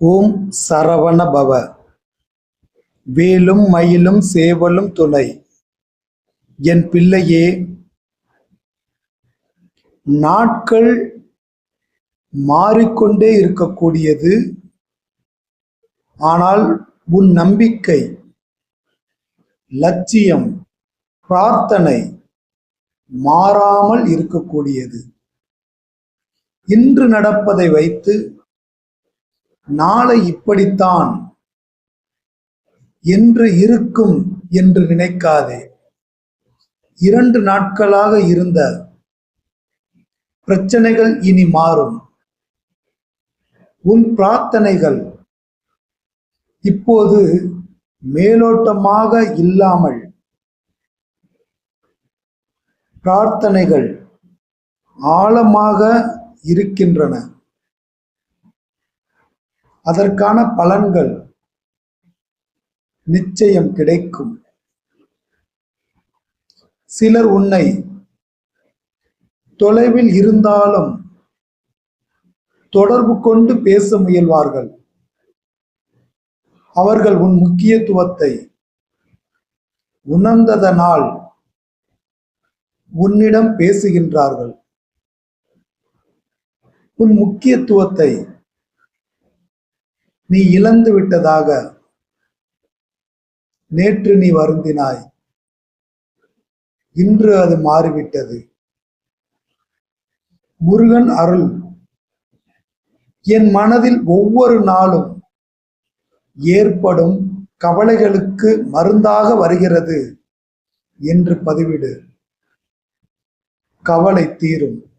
ஓம் சரவண பவ வேலும் மயிலும் சேவலும் துணை. என் பிள்ளையே நாட்கள் மாறிக்கொண்டே இருக்கக்கூடியது. ஆனால் உன் நம்பிக்கை லட்சியம் பிரார்த்தனை மாறாமல் இருக்கக்கூடியது. இன்று நடப்பதை வைத்து நாளை இப்படித்தான் என்று இருக்கும் என்று நினைக்காதே. இரண்டு நாட்களாக இருந்த பிரச்சனைகள் இனி மாறும். உன் பிரார்த்தனைகள் இப்போது மேலோட்டமாக இல்லாமல் பிரார்த்தனைகள் ஆழமாக இருக்கின்றன. அதற்கான பலன்கள் நிச்சயம் கிடைக்கும். சிலர் உன்னை தொலைவில் இருந்தாலும் தொடர்பு கொண்டு பேச முயல்வார்கள். அவர்கள் உன் முக்கியத்துவத்தை உணர்ந்ததனால் உன்னிடம் பேசுகின்றார்கள். உன் முக்கியத்துவத்தை நீ இழந்து விட்டதாக நேற்று நீ வருந்தினாய். இன்று அது மாறிவிட்டது. முருகன் அருள். என் மனதில் ஒவ்வொரு நாளும் ஏற்படும் கவலைகளுக்கு மருந்தாக வருகிறது என்று பதிவிடு. கவலை தீரும்.